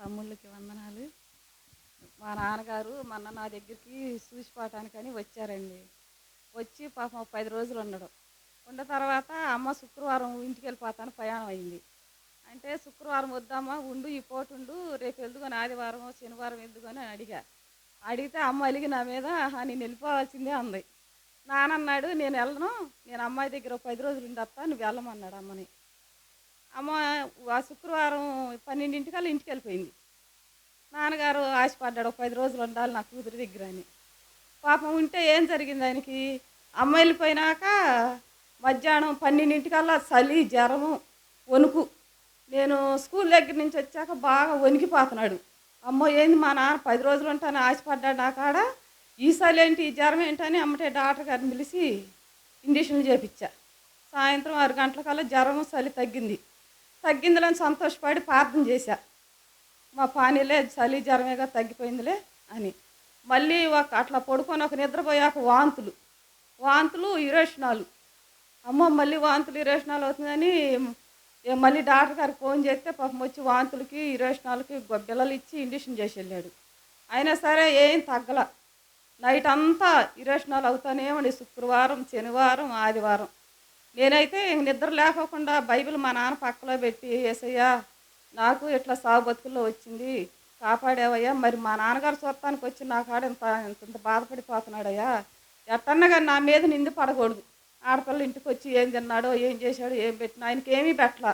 తమ్ముళ్ళకి వందనాలు. మా నాన్నగారు మొన్న నా దగ్గరికి చూసిపోవటానికని వచ్చారండి. వచ్చి పాపం పది రోజులు ఉండడం. ఉన్న తర్వాత అమ్మ శుక్రవారం ఇంటికి వెళ్ళిపోతాను ప్రయాణం అయింది. అంటే శుక్రవారం వద్దామా ఉండు ఈ పోటు ఉండు రేపు వెళ్దుకొని ఆదివారం శనివారం వెళ్దుకొని అని అడిగా. అడిగితే అమ్మ అలిగి నా మీద నేను వెళ్ళిపోవాల్సిందే అంది. నానన్నాడు నేను వెళ్ళను నేను అమ్మాయి దగ్గర ఒక పది రోజులు ఉండొస్తా నువ్వు వెళ్ళమన్నాడు అమ్మని. అమ్మ ఆ శుక్రవారం పన్నెండింటికల్లా ఇంటికి వెళ్ళిపోయింది నాన్నగారు ఆశపడ్డాడు ఒక పది రోజులు ఉండాలి నా కూతురి దగ్గర అని. పాపం ఉంటే ఏం జరిగింది ఆయనకి? అమ్మ వెళ్ళిపోయినాక మధ్యాహ్నం పన్నెండింటికల్లా చలి జ్వరము వణుకు. నేను స్కూల్ దగ్గర నుంచి వచ్చాక బాగా వణికిపోతున్నాడు. అమ్మో ఏంది మా నాన్న పది రోజులు ఉంటాను ఆశపడ్డాడు నా కాడ? ఈ చలి ఏంటి ఈ జ్వరం ఏంటని అమ్మటే డాక్టర్ గారిని పిలిచి ఇంజక్షన్లు చేపించా. సాయంత్రం ఆరు గంటలకల్లా జ్వరం చలి తగ్గింది. తగ్గిందిలని సంతోషపడి ప్రార్థన చేశా. మా పానీలే చలి జ్వరమేగా తగ్గిపోయిందిలే అని. మళ్ళీ ఒక అట్లా పడుకొని ఒక నిద్రపోయాక వాంతులు. వాంతులు ఇరేషనాలు. అమ్మ మళ్ళీ వాంతులు ఇరేషనాలు అవుతుందని మళ్ళీ డాక్టర్ గారికి ఫోన్ చేస్తే పాపం వచ్చి వాంతులకి ఇరేషనాలకి పిల్లలు ఇచ్చి ఇండిషన్ చేసి వెళ్ళాడు అయినా సరే ఏం తగ్గల. నైట్ అంతా ఇరేషనాలు అవుతానే ఉండి శుక్రవారం శనివారం ఆదివారం. నేనైతే నిద్ర లేకోకుండా బైబిల్ మా నాన్న పక్కలో పెట్టి ఏసయ్యా నాకు ఇట్లా సాగు బతుకుల్లో వచ్చింది కాపాడావయ్యా. మరి మా నాన్నగారు చూడటానికి వచ్చి నా కాడ ఇంత ఇంత ఇంత బాధపడిపోతున్నాడయ్యా. ఎట్టన్నా కానీ నా మీద నింది పడకూడదు. ఆడపిల్ల ఇంటికి వచ్చి ఏం తిన్నాడో ఏం చేశాడో ఏం పెట్టినా ఆయనకి ఏమీ పెట్టలా.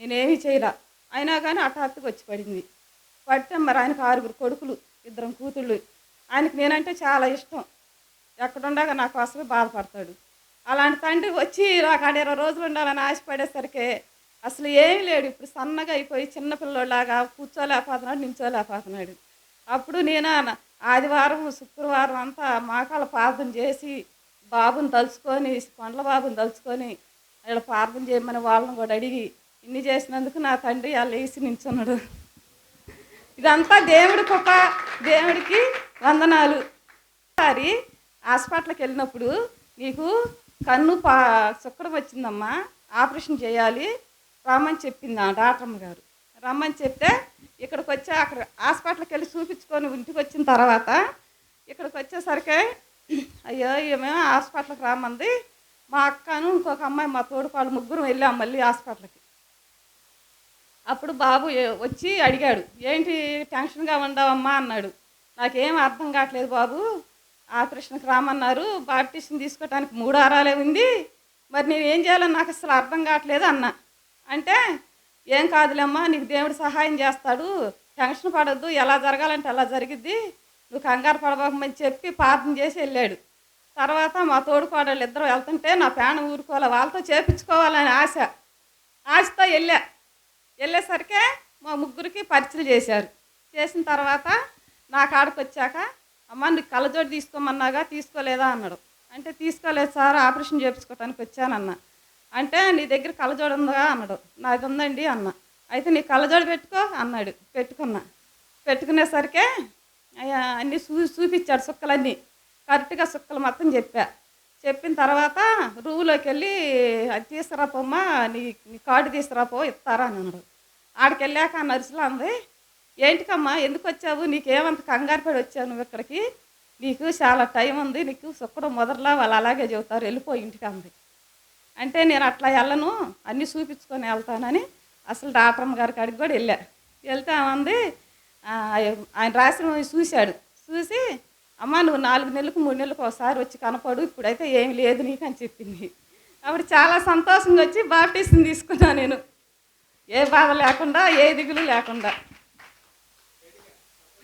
నేనేమీ చేయలా. అయినా కానీ హఠాత్తుగా వచ్చి పడింది. పడితే మరి ఆయనకు ఆరుగురు కొడుకులు ఇద్దరం కూతుళ్ళు. ఆయనకి నేనంటే చాలా ఇష్టం. ఎక్కడుండగా నా కోసమే బాధపడతాడు. అలాంటి తండ్రి వచ్చి నాకు ఇరవై రోజులు ఉండాలని ఆశపడేసరికి అసలు ఏమీ లేడు. ఇప్పుడు సన్నగా అయిపోయి చిన్నపిల్లలాగా కూర్చోలేకపోతున్నాడు నించోలేకపోతున్నాడు అప్పుడు నేను ఆదివారం శుక్రవారం అంతా మాకాల ప్రార్థన చేసి బాబుని తలుచుకొని కొండల బాబుని తలుచుకొని ఇలా ప్రార్థన చేయమని వాళ్ళని కూడా అడిగి ఇన్ని చేసినందుకు నా తండ్రి వాళ్ళు వేసి నించున్నాడు ఇదంతా దేవుడి కృప దేవుడికి వందనాలు. ఒకసారి హాస్పిటల్కి వెళ్ళినప్పుడు నీకు కన్ను పా సుక్కడం వచ్చిందమ్మా. ఆపరేషన్ చేయాలి. రమ్మని చెప్పింది ఆ డాక్టర్మ్మ గారు. రమ్మని చెప్తే ఇక్కడికి వచ్చి అక్కడ హాస్పిటల్కి వెళ్ళి చూపించుకొని ఇంటికి వచ్చిన తర్వాత ఇక్కడికి వచ్చేసరికి అయ్యో ఏమో హాస్పిటల్కి రామంది మా అక్కను ఇంకొక అమ్మాయి మా తోడుపాళ్ళు ముగ్గురు వెళ్ళాం మళ్ళీ హాస్పిటల్కి. అప్పుడు బాబు వచ్చి అడిగాడు ఏంటి టెన్షన్గా ఉండవమ్మా? అన్నాడు. నాకేం అర్థం కావట్లేదు బాబు. ఆపరేషన్కి రామన్నారు బాప్టిషన్ తీసుకోవటానికి మూడు వారాలే ఉంది. మరి నేను ఏం చేయాలని నాకు అసలు అర్థం కావట్లేదు అన్న. అంటే ఏం కాదులేమ్మా నీకు దేవుడు సహాయం చేస్తాడు. టెన్షన్ పడద్దు ఎలా జరగాలంటే అలా జరిగిద్ది. నువ్వు కంగారు పడబోకమని చెప్పి ప్రార్థన చేసి వెళ్ళాడు. తర్వాత మా తోడుకోడళ్ళు ఇద్దరు వెళ్తుంటే నా ప్రాణం ఊరుకోవాలి వాళ్ళతో చేపించుకోవాలని ఆశ. ఆశతో వెళ్ళా. వెళ్ళేసరికే మా ముగ్గురికి పరిచయం చేశారు. చేసిన తర్వాత నా కాడకు వచ్చాక అమ్మ నీకు కళ్ళజోడు తీసుకోమన్నాగా? తీసుకోలేదా అన్నాడు. అంటే తీసుకోలేదు సార్ ఆపరేషన్ చేయించుకోవటానికి వచ్చానన్న. అంటే నీ దగ్గర కళ్ళజోడు ఉందా అన్నాడు. నాది ఉందండి అన్న. అయితే నీ కళ్ళజోడు పెట్టుకో అన్నాడు. పెట్టుకున్నా. పెట్టుకునేసరికే అయ్యా అన్నీ చూ చూపించాడు సుక్కలన్నీ. కరెక్ట్గా సుక్కలు మొత్తం చెప్పా. చెప్పిన తర్వాత రూమ్లోకి వెళ్ళి అది తీసుకురాపోమ్మా నీ నీ కార్డు తీసుకురాపో ఇస్తారా అని అన్నాడు. ఆడికి వెళ్ళాక నర్సులు అంది ఏంటికమ్మా ఎందుకు వచ్చావు నీకేమంత కంగారు పడి వచ్చావు నువ్వు ఇక్కడికి? నీకు చాలా టైం ఉంది నీకు సుక్కడం మొదట్లో వాళ్ళు అలాగే చెబుతారు వెళ్ళిపో ఇంటికి అంది. అంటే నేను అట్లా వెళ్ళను అన్నీ చూపించుకొని వెళ్తానని అసలు డాక్టర్ గారి కాడికి కూడా వెళ్ళా. వెళ్తామంది ఆయన రాసిన చూశాడు. చూసి అమ్మ నువ్వు నాలుగు నెలలకు మూడు నెలలకు ఒకసారి వచ్చి కనపడు ఇప్పుడైతే ఏమి లేదు నీకు అని చెప్పింది. అప్పుడు చాలా సంతోషంగా వచ్చి బాప్టిస్ట్ తీసుకున్నా నేను. ఏ బాధ లేకుండా ఏ దిగులు లేకుండా.